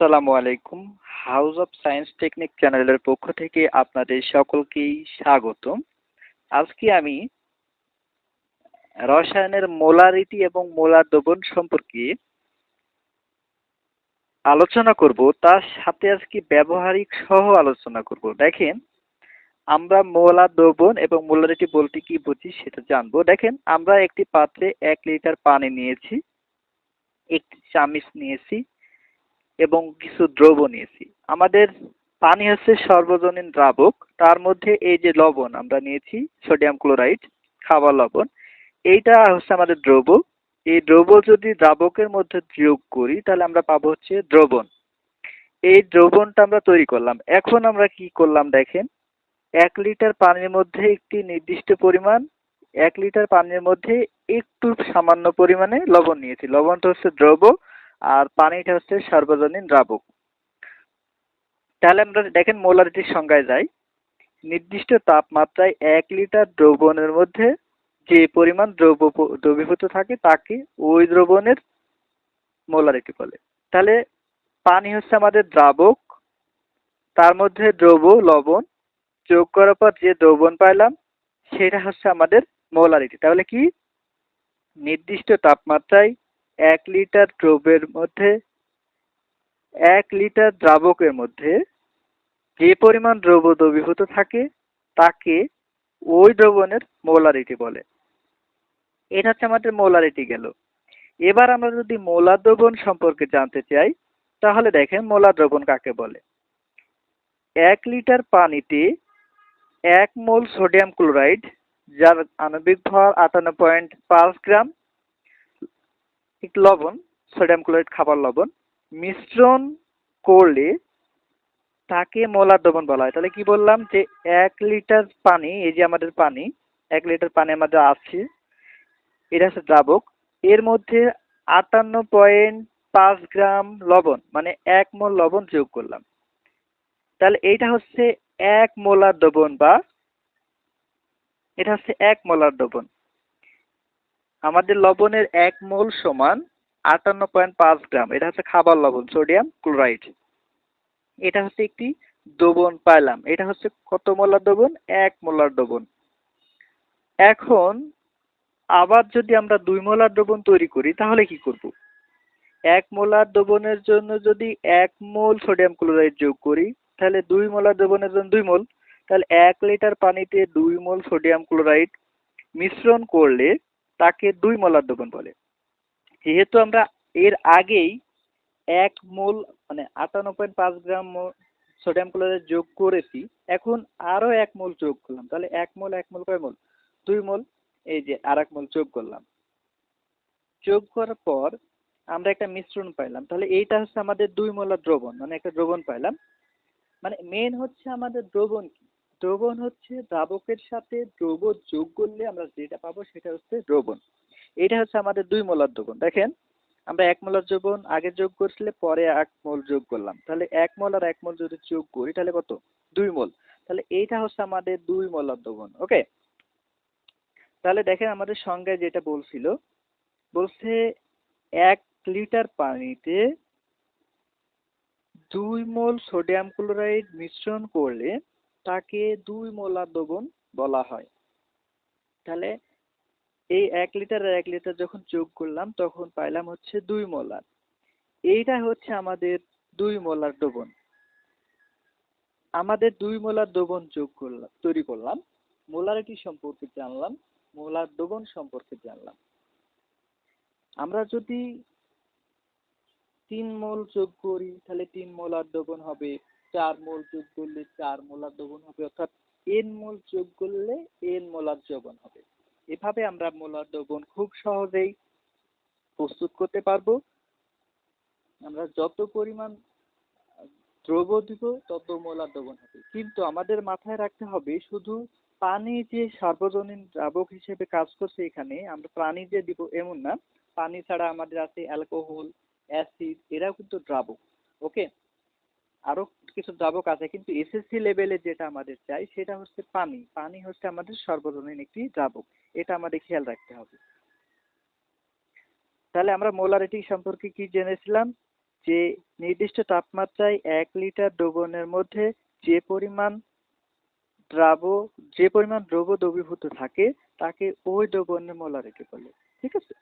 আসসালামু আলাইকুম। House of science technique চ্যানেলের পক্ষ থেকে আপনাদের সকলকেই স্বাগত আজকে আমি রসায়নের মোলারিটি এবং মোলার দ্রবণ সম্পর্কে আলোচনা করব। তার সাথে আজকে ব্যবহারিক সহ আলোচনা করব। দেখেন, আমরা মোলার দ্রবণ এবং মোলারিটি বলতে কি বুঝি সেটা জানব। দেখেন, আমরা একটি পাত্রে এক লিটার পানি নিয়েছি, একটি চামিচ নিয়েছি এবং কিছু দ্রব্য নিয়েছি। আমাদের পানি হচ্ছে সর্বজনীন দ্রাবক। তার মধ্যে এই যে লবণ আমরা নিয়েছি, সোডিয়াম ক্লোরাইড, খাবার লবণ, এইটা হচ্ছে আমাদের দ্রব্য। এই দ্রব্য যদি দ্রাবকের মধ্যে যোগ করি, তাহলে আমরা পাবো হচ্ছে দ্রবণ। এই দ্রবণটা আমরা তৈরি করলাম। এখন আমরা কি করলাম দেখেন? এক লিটার পানির মধ্যে একটি নির্দিষ্ট পরিমাণ, এক লিটার পানির মধ্যে একটু সামান্য পরিমাণে লবণ নিয়েছি। লবণটা হচ্ছে দ্রব্য। আর পানিটা হচ্ছে সর্বজনীন দ্রাবক। তাহলে আমরা দেখেন মোলারিটির সংজ্ঞায় যাই। নির্দিষ্ট তাপমাত্রায় এক লিটার দ্রবণের মধ্যে যে পরিমাণ দ্রব্য দ্রবীভূত থাকে তাকে ওই দ্রবণের মোলারিটি বলে। তাহলে পানি হচ্ছে আমাদের দ্রাবক, তার মধ্যে দ্রব্য, লবণ যোগ করার পর যে দ্রবণ পাইলাম সেটা হচ্ছে আমাদের মোলারিটি। তাহলে কি? নির্দিষ্ট তাপমাত্রায় এক লিটার দ্রব্যের মধ্যে, এক লিটার দ্রাবকের মধ্যে যে পরিমাণ দ্রব্য দ্রবীভূত থাকে, তাকে ওই দ্রবণের মোলারিটি বলে। এটা হচ্ছে আমাদের মোলারিটি গেল। এবার আমরা যদি মোলার দ্রবণ সম্পর্কে জানতে চাই, তাহলে দেখেন মোলার দ্রবণ কাকে বলে। এক লিটার পানিতে এক মোল সোডিয়াম ক্লোরাইড, যার আণবিক ভর আটান্ন পয়েন্ট পাঁচ গ্রাম একটু লবণ, সোডিয়াম ক্লোরাইড, খাবার লবণ। মিশ্রণ করলে তাকে মোলার দ্রবণ বলা হয়। তাহলে কি বললাম যে, এক লিটার পানি, এই যে আমাদের পানি, এক লিটার পানি আমাদের আছে, এটা হচ্ছে দ্রাবক। এর মধ্যে আটান্ন পয়েন্ট পাঁচ গ্রাম লবণ মানে এক মোল লবণ যোগ করলাম। তাহলে এইটা হচ্ছে এক মোলার দ্রবণ বা এটা হচ্ছে এক মোলার দ্রবণ আমাদের লবণের এক মোল সমান আটান্ন পয়েন্ট পাঁচ গ্রাম। এটা হচ্ছে খাবার লবণ, সোডিয়াম ক্লোরাইড। এটা হচ্ছে একটি দ্রবণ পাইলাম। এটা হচ্ছে কত মোলার দ্রবণ? এক মোলার দ্রবণ। এখন আবার যদি আমরা দুই মোলার দ্রবণ তৈরি করি, তাহলে কি করব? এক মোলার দ্রবণের জন্য যদি এক মোল সোডিয়াম ক্লোরাইড যোগ করি, তাহলে দুই মোলার দ্রবণের জন্য দুই মোল। তাহলে এক লিটার পানিতে দুই মোল সোডিয়াম ক্লোরাইড মিশ্রণ করলে তাকে দুই মোলার দ্রবণ বলে। যেহেতু আমরা এর আগেই এক মোল মানে আটান্ন পয়েন্ট পাঁচ গ্রাম সোডিয়াম ক্লোরাইড যোগ করেছি, এখন আরও এক মোল যোগ করলাম। তাহলে এক মোল এক মোল কয় মোল? দুই মোল, এই যে আর এক মোল যোগ করলাম। যোগ করার পর আমরা একটা মিশ্রণ পাইলাম। তাহলে এইটা হচ্ছে আমাদের দুই মোলার দ্রবণ মানে একটা দ্রবণ পাইলাম। মানে মেন হচ্ছে আমাদের দ্রবণ কি? দ্রবণ হচ্ছে দ্রাবকের সাথে দ্রব যোগ করলে আমরা যেটা পাবো সেটা হচ্ছে দ্রবণ। এটা হচ্ছে আমাদের দুই মোলার দ্রবণ। দেখেন, আমরা এক মোলার দ্রবণ আগে যোগ করছিলে, পরে এক মোল যোগ করলাম। তাহলে এক মোল আর এক মোল যদি যোগ করি, তাহলে কত? দুই মোল। তাহলে এইটা হচ্ছে আমাদের দুই মোলার দ্রবণ, ওকে? তাহলে দেখেন আমাদের সংজ্ঞায় যেটা বলছিল, বলছে এক লিটার পানিতে দুই মোল সোডিয়াম ক্লোরাইড মিশ্রণ করলে তাকে দুই মোলার দ্রবণ বলা হয়। তাহলে এই এক লিটার আর এক লিটার যখন যোগ করলাম, তখন পাইলাম হচ্ছে দুই মোলার এইটা হচ্ছে আমাদের দুই মোলার দ্রবণ আমাদের দুই মোলার দ্রবণ যোগ করলাম তৈরি করলাম। মোলারিটি সম্পর্কে জানলাম? মোলার দ্রবণ সম্পর্কে জানলাম। আমরা যদি তিন মোল যোগ করি, তাহলে তিন মোলার দ্রবণ হবে চার মোল যোগ করলে চার মোলার দ্রবণ হবে, অর্থাৎ এন মোল যোগ করলে এন মোলার দ্রবণ হবে। এভাবে আমরা মোলার দ্রবণ খুব সহজেই প্রস্তুত করতে পারব। আমরা যত পরিমাণ দ্রব্য দিব, তত মোলার দ্রবণ হবে। কিন্তু আমাদের মাথায় রাখতে হবে, শুধু পানি যে সার্বজনীন দ্রাবক হিসেবে কাজ করছে এখানে, আমরা পানি যে দিব এমন না। পানি ছাড়া আমাদের আছে অ্যালকোহল, অ্যাসিড, এরাও কিন্তু দ্রাবক, ওকে? আরও কিছু দ্রাবক আছে, কিন্তু এসএসসি লেভেলে যেটা আমাদের চাই সেটা হচ্ছে পানি। পানি হচ্ছে আমাদের সর্বজনীন একটি দ্রাবক। এটা আমাদের খেয়াল রাখতে হবে। তাহলে আমরা মোলারিটি সম্পর্কে কি জেনেছিলাম? যে নির্দিষ্ট তাপমাত্রায় এক লিটার দ্রবণের মধ্যে যে পরিমাণ দ্রাব, যে পরিমাণ দ্রব্য দ্রবীভূত থাকে, তাকে ওই দ্রবণের মোলারিটি বলে। ঠিক আছে?